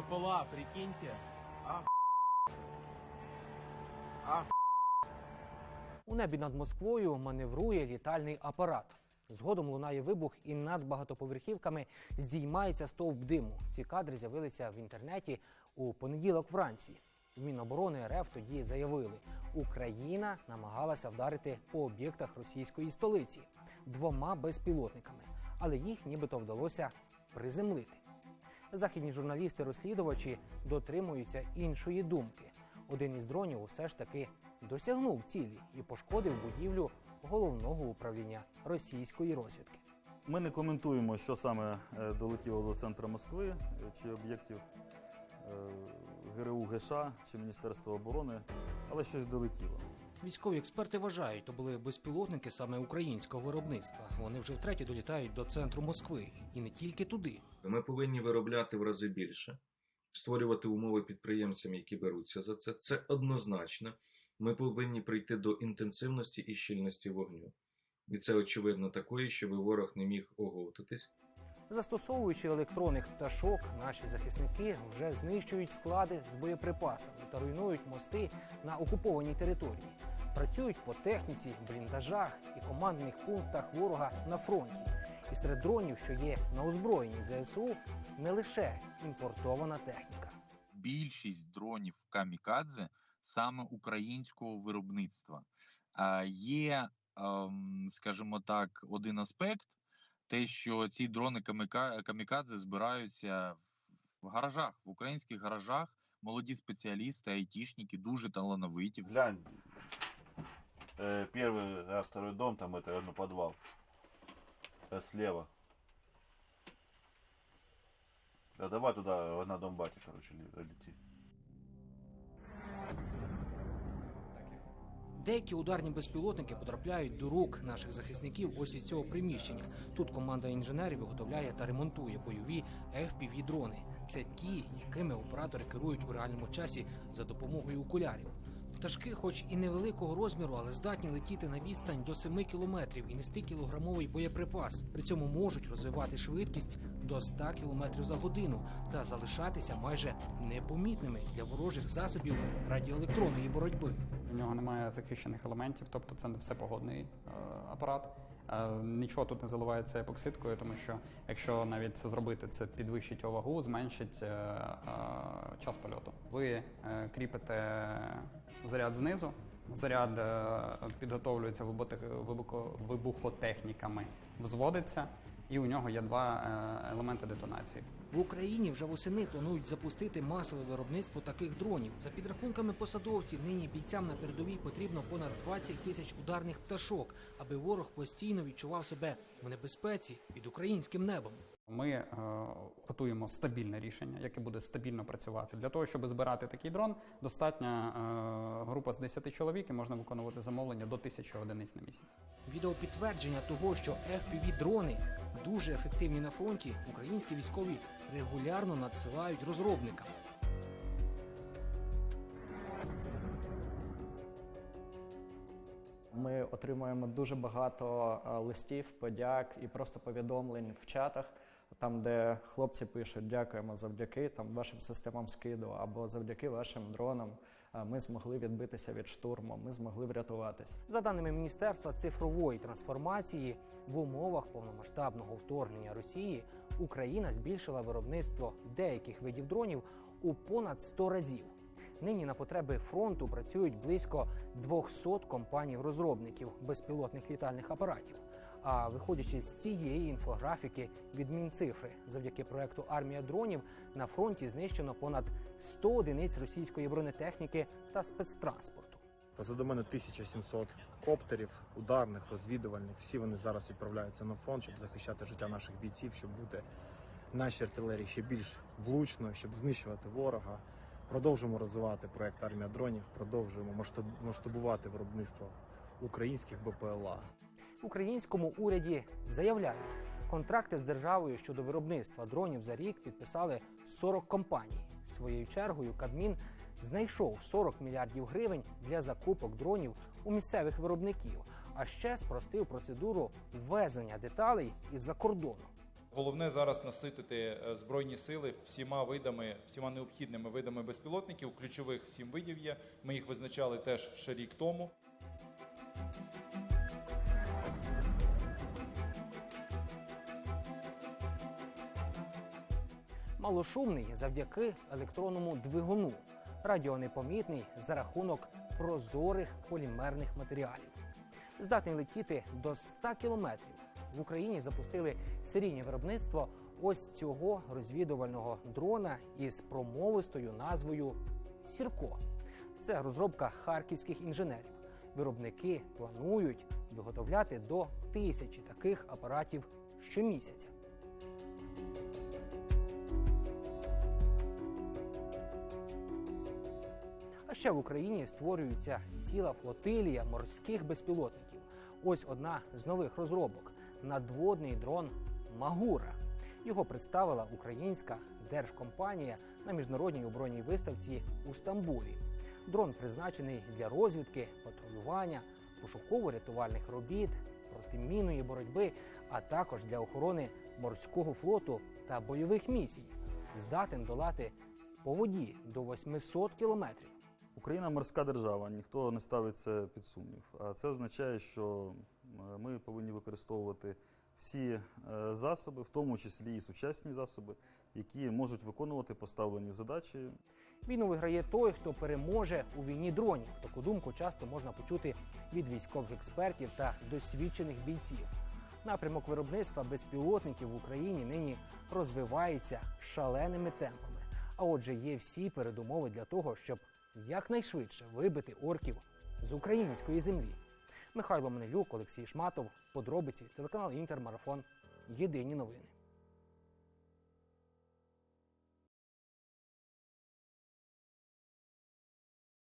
БПЛА, прикиньте. А, а, У небі над Москвою маневрує літальний апарат. Згодом лунає вибух, і над багатоповерхівками здіймається стовп диму. Ці кадри з'явилися в інтернеті у понеділок вранці. В Міноборони РФ тоді заявили, Україна намагалася вдарити по об'єктах російської столиці двома безпілотниками, але їх нібито вдалося приземлити. Західні журналісти-розслідувачі дотримуються іншої думки. Один із дронів усе ж таки досягнув цілі і пошкодив будівлю головного управління російської розвідки. Ми не коментуємо, що саме е, долетіло до центру Москви, е, чи об'єктів е, ГРУ ГШ, чи Міністерства оборони, але щось долетіло. Військові експерти вважають, то були безпілотники саме українського виробництва. Вони вже втретє долітають до центру Москви і не тільки туди. Ми повинні виробляти в рази більше, створювати умови підприємцям, які беруться за це. Це однозначно. Ми повинні прийти до інтенсивності і щільності вогню. І це очевидно такої, щоб ворог не міг оговтатись. Застосовуючи електронних пташок, наші захисники вже знищують склади з боєприпасами та руйнують мости на окупованій території. Працюють по техніці, бліндажах і командних пунктах ворога на фронті. І серед дронів, що є на озброєнні ЗСУ, не лише імпортована техніка. більшість дронів камікадзе саме українського виробництва. А є, ем, скажімо так, один аспект: те, що ці дрони каміка- камікадзе збираються в- в гаражах, в українських гаражах. Молоді спеціалісти, айтішники, дуже талановиті. Глянь, э, первый, а второй дом, там это, ну, подвал. Э, слева. А давай туда, на дом бати, короче, ле- лети. Деякі ударні безпілотники потрапляють до рук наших захисників ось із цього приміщення. Тут команда інженерів виготовляє та ремонтує бойові fpv дрони Це ті, якими оператори керують у реальному часі за допомогою окулярів. Пташки, хоч і невеликого розміру, але здатні летіти на відстань до 7 кілометрів і нести кілограмовий боєприпас. При цьому можуть розвивати швидкість до 100 кілометрів за годину та залишатися майже непомітними для ворожих засобів радіоелектронної боротьби. У нього немає захищених елементів, тобто це не все погодний е, апарат. Е, нічого тут не заливається епоксидкою, тому що якщо навіть це зробити, це підвищить вагу, зменшить е, е, час польоту. Ви кріпите заряд знизу. Заряд підготовлюється вибухо- вибухо- вибухотехніками, взводиться, і у нього є два е, елементи детонації. В Україні вже восени планують запустити масове виробництво таких дронів. За підрахунками посадовців, нині бійцям на передовій потрібно понад 20 тисяч ударних пташок, аби ворог постійно відчував себе в небезпеці під українським небом. Ми е, готуємо стабільне рішення, яке буде стабільно працювати. Для того, щоб збирати такий дрон, достатня е, група з 10 чоловік і можна виконувати замовлення до 1000 одиниць на місяць. Відеопідтвердження того, що fpv дрони дуже ефективні на фронті, українські військові регулярно надсилають розробникам. Ми отримуємо дуже багато е, листів, подяк і просто повідомлень в чатах, там, де хлопці пишуть дякуємо завдяки там вашим системам скиду або завдяки вашим дронам. Ми змогли відбитися від штурму, ми змогли врятуватись. За даними Міністерства цифрової трансформації, в умовах повномасштабного вторгнення Росії Україна збільшила виробництво деяких видів дронів у понад 100 разів. Нині на потреби фронту працюють близько 200 компаній-розробників безпілотних літальних апаратів. А виходячи з цієї інфографіки від Мінцифри, завдяки проекту Армія дронів на фронті знищено понад 100 одиниць російської бронетехніки та спецтранспорту. Позаду мене 1700 коптерів, ударних, розвідувальних. Всі вони зараз відправляються на фронт, щоб захищати життя наших бійців, щоб бути нашій артилерії ще більш влучною, щоб знищувати ворога. Продовжуємо розвивати проект армія дронів, продовжуємо масштаб- масштабувати виробництво українських БПЛА. Українському уряді заявляють, контракти з державою щодо виробництва дронів за рік підписали 40 компаній. Своєю чергою Кабмін знайшов 40 мільярдів гривень для закупок дронів у місцевих виробників, а ще спростив процедуру ввезення деталей із-за кордону. Головне зараз наситити е, збройні сили всіма видами, всіма необхідними видами безпілотників. Ключових сім видів є. Ми їх визначали теж ще рік тому. Малошумний завдяки електронному двигуну, радіонепомітний за рахунок прозорих полімерних матеріалів. Здатний летіти до 100 кілометрів. В Україні запустили серійне виробництво ось цього розвідувального дрона із промовистою назвою Сірко. Це розробка харківських інженерів. Виробники планують виготовляти до тисячі таких апаратів щомісяця. А ще в Україні створюється ціла флотилія морських безпілотників. Ось одна з нових розробок надводний дрон Магура. Його представила українська держкомпанія на міжнародній оборонній виставці у Стамбулі. Дрон призначений для розвідки, патрулювання, пошуково-рятувальних робіт, протимінної боротьби, а також для охорони морського флоту та бойових місій. Здатен долати по воді до 800 кілометрів. Україна морська держава, ніхто не ставить це під сумнів. А це означає, що е, ми повинні використовувати всі е, засоби, в тому числі і сучасні засоби, які можуть виконувати поставлені задачі. Війну виграє той, хто переможе у війні дронів. Таку думку часто можна почути від військових експертів та досвідчених бійців. Напрямок виробництва безпілотників в Україні нині розвивається шаленими темпами. А отже, є всі передумови для того, щоб якнайшвидше вибити орків з української землі. Михайло Манелюк, Олексій Шматов, подробиці, телеканал Інтермарафон. Єдині новини.